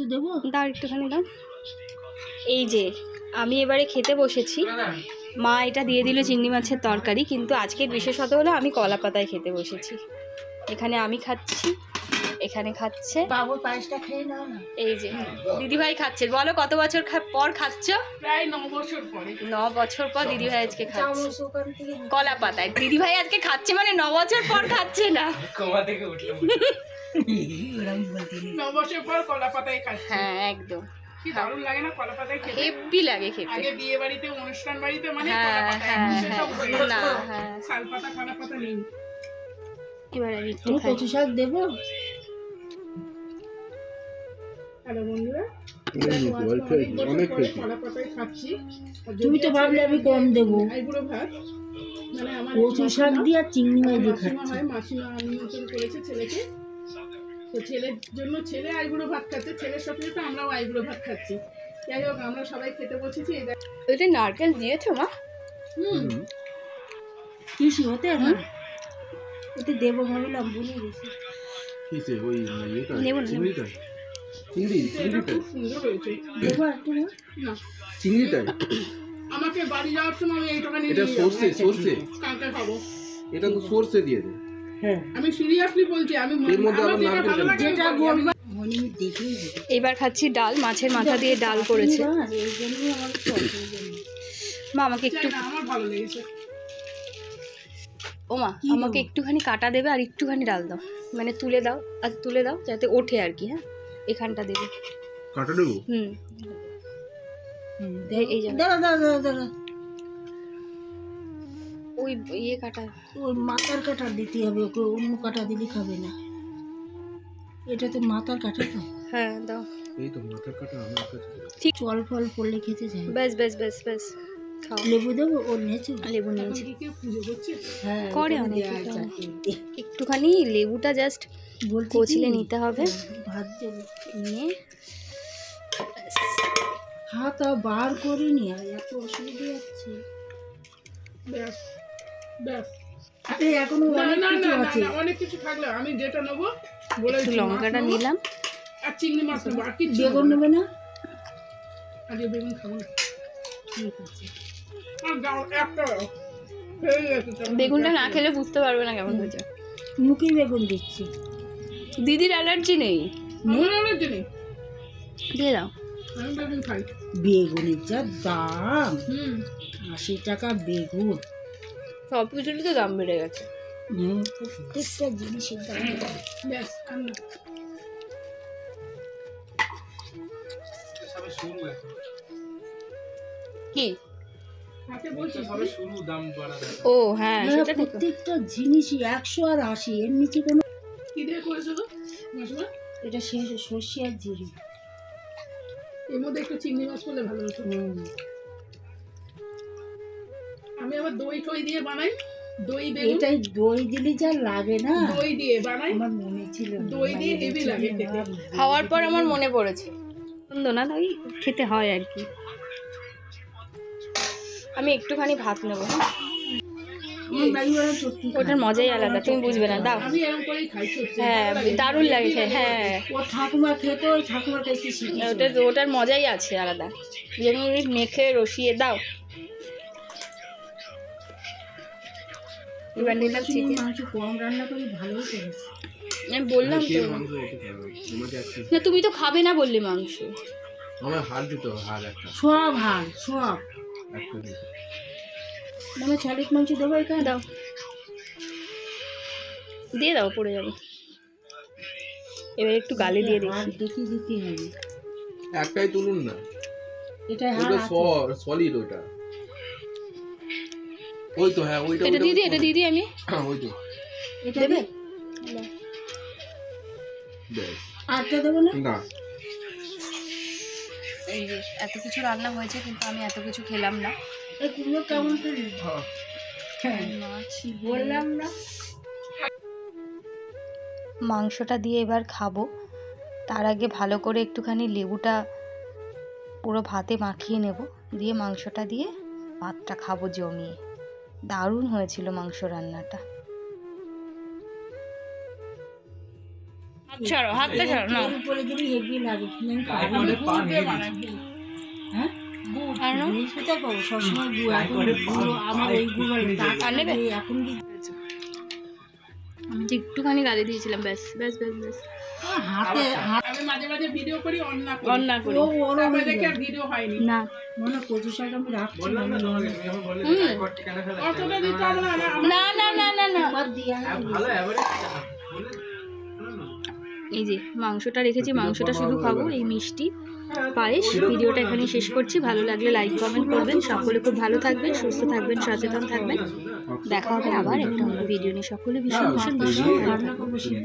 একটু দেবো? দাও একটুখানি দাও। এই যে আমি এবারে খেতে বসেছি। মা এটা দিয়ে দিল চিংড়ি মাছের তরকারি কিন্তু আজকের বিশেষত হলো আমি কলা পাতায় খেতে বসেছি। এখানে আমি খাচ্ছি এখানে খাচ্ছে। বাবুর পায়েসটা খেয়ে নাও না। এই যে দিদিভাই খাচ্ছে। বলো কত বছর পর খাচ্ছ? প্রায় ন বছর পরে। ন বছর পর দিদিভাই আজকে খাচ্ছে। কলা পাতায়। দিদিভাই আজকে খাচ্ছে মানে ন বছর পর খাচ্ছে না। ওরম বলতে নেই। পর কলা পাতায় খাচ্ছি হ্যাঁ একদম। কি দারুণ লাগে না কলা পাতায় খেতে? হেব্বি লাগে খেতে। আগে বিয়ে বাড়িতে অনুষ্ঠান বাড়িতে মানে হ্যাঁ, কলা পাতা হ্যাঁ, এখন হ্যাঁ। না, হ্যাঁ। শাল পাতা কলা পাতা নেই। এবার আমি একটু তুমি কচু শাক দেবো। হ্যালো বন্ধুরা। তুমি তো ভাবলে আমি কম দেবো। ভাত মানে আমার কচু শাক দিয়ে আর চিংড়ি মাছ দিয়ে খাচ্ছি। মাসিমা নিমন্ত্রণ করেছে ছেলেকে। তো ছেলের জন্য ছেলে আইবুড়ো ভাত খাচ্ছে ছেলের সাথে সাথে আমরাও আইবুড়ো ভাত খাচ্ছি। যাই হোক আমরা সবাই খেতে বসেছি ওইটা নারকেল দিয়েছ মা? হুম। কৃষি হতে না ওতে দেবো ভাবলাম ভুলে গেছি কিসে ওই ইয়েটা? নেব না, নেব। চিংড়িটা? চিংড়ি চিংড়িটা? সুন্দর হয়েছে। দেবো একটু না? চিংড়িটা? আমাকে বাড়ি যাওয়ার সময় আমি এইটুখানি এটা। সর্ষে সর্ষে? কালকে খাব। এটা তো সর্ষে দিয়ে দে। আমি সিরিয়াসলি বলছি আমি মনে এবার খাচ্ছি ডাল মাছের মাথা দিয়ে ডাল করেছে। একটু অসুবিধা নেই। মা আমাকে একটু জানি আমার ভালো লেগেছে। ও মা আমাকে একটুখানি কাটা দেবে আর একটুখানি ডাল দাও। মানে তুলে দাও আর তুলে দাও যাতে ওঠে আর কি হ্যাঁ? এখানটা দেবে। কাটা দেবো? হুম। হুম, এই-। দাঁড়া দাঁড়া দাঁড়া দাঁড়া। ওই ইয়ে কাটা। ওই মাথার কাটা দিতে হবে ওকে অন্য কাটা দিলে খাবে না। এটা তো মাথার কাটা তো। হ্যাঁ দাও। এই তো মাথার কাটা আমার কাছে। জল ফল পড়লে খেতে যায় ব্যাস ব্যাস ব্যাস ব্যাস। খাও। লেবু দেবো? ওর নেচু। লেবু নিয়েছি হ্যাঁ করে অনেকে, করে। একটুখানি লেবুটা জাস্ট কচলে নিতে হবে। ভাত দেবো। নিয়ে হাত বার করিনি আর এত অসুবিধা হচ্ছে। ব্যাস। ব্যাস। এখনও অনেক কিছু না না, আছে। অনেক কিছু থাকলে আমি যেটা নেব বলে একটু দিচ্ছি, মাছ লঙ্কাটা নিলাম। আর চিংড়ি মাছ নেব আর বেগুন নেবে না। আগে বেগুন খাব। বেগুনটা না খেলে বুঝতে পারবে না কেমন হয়েছে। মুখে বেগুন দিচ্ছি। দিদির অ্যালার্জি নেই। allergy নেই। দিয়ে দাও। আমি বেগুন খাই। বেগুনের যা দাম। আশি টাকা বেগুন। সব কিছুরই তো দাম বেড়ে গেছে। প্রত্যেকটা জিনিসের দাম। কি? ও হ্যাঁ সেটা ঠিক। প্রত্যেকটা জিনিসই একশো আর আশি এর নিচে কোনো কি দিয়ে করেছ এটা সর্ষে আর জিরে। এর মধ্যে একটু চিংড়ি মাছ করলে ভালো হতো। আমি আবার দই টই দিয়ে বানাই। দই বেগুন। এটাই দই দিলে যা লাগে না। দই দিয়ে বানাই। আমার মনে ছিল দই দিয়ে মানে হেভি লাগে খেতে। খাওয়ার পর আমার মনে পড়েছে। সুন্দর না তাই খেতে হয় আর কি। আমি একটুখানি ভাত নেব হ্যাঁ? ওটার মজাই আলাদা তুমি বুঝবে না দাও। আমি এরকম করেই খাই সত্যি হ্যাঁ দারুণ লাগে হ্যাঁ। ও ঠাকুমা খেত ঠাকুমার কাছে শিখেছি। ওটা ওটার মজাই আছে আলাদা। যেমন মেখে রসিয়ে দাও। এবার নিলাম চিকেন কম রান্না করি ভালোই করেছি। আমি বললাম তো। না তুমি তো খাবে না বললে মাংস। আমার হাত দিতে হবে হাত একটা। সব হাল সব। মানে শালিক মাংস দেবো এখানে। দাও। দিয়ে দাও পড়ে যাবে। এবার একটু গালি দিয়ে দেখি। দেখি দিতে হবে একটাই তুলুন না। এটাই হাল সলিড ওটা। ওই তো হ্যাঁ ওইটা এটা দিদি এটা দিদি আমি। হ্যাঁ, ওই তো। এটা দেবে? আটটা দেবো না? না। এই এত কিছু রান্না হয়েছে কিন্তু আমি এত কিছু খেলাম না। এগুলো কেমন করে হ্যাঁ। মাছ। বললাম না। মাংসটা দিয়ে এবার খাব। তার আগে ভালো করে একটুখানি লেবুটা পুরো ভাতে মাখিয়ে নেব। দিয়ে মাংসটা দিয়ে ভাতটা খাব জমিয়ে। দারুণ হয়েছিল মাংস রান্নাটা। ছাড়ো হাতটা ছাড়ো না। হ্যাঁ? আর সবসময় আমার গুঁড়ো এখন তো একটুখানি গালি দিয়েছিলাম ব্যাস ব্যাস ব্যাস ব্যাস। হাতে হাত আমি মাঝে মাঝে ভিডিও করি অন্না করি। করি। ও ভিডিও হয়নি। না। মনে হয় আমি রাখছি না। হুম। অতটা দিতে হবে না আমার- না না না না না। এই যে মাংসটা রেখেছি মাংসটা শুধু খাব এই মিষ্টি পায়েস। ভিডিওটা এখানে শেষ করছি। ভালো লাগলে লাইক কমেন্ট করবেন। সকলে খুব ভালো থাকবেন সুস্থ থাকবেন সচেতন থাকবেন। দেখা হবে আবার একটা ভিডিও নিয়ে। সকলে ভীষণ ভীষণ ভীষণ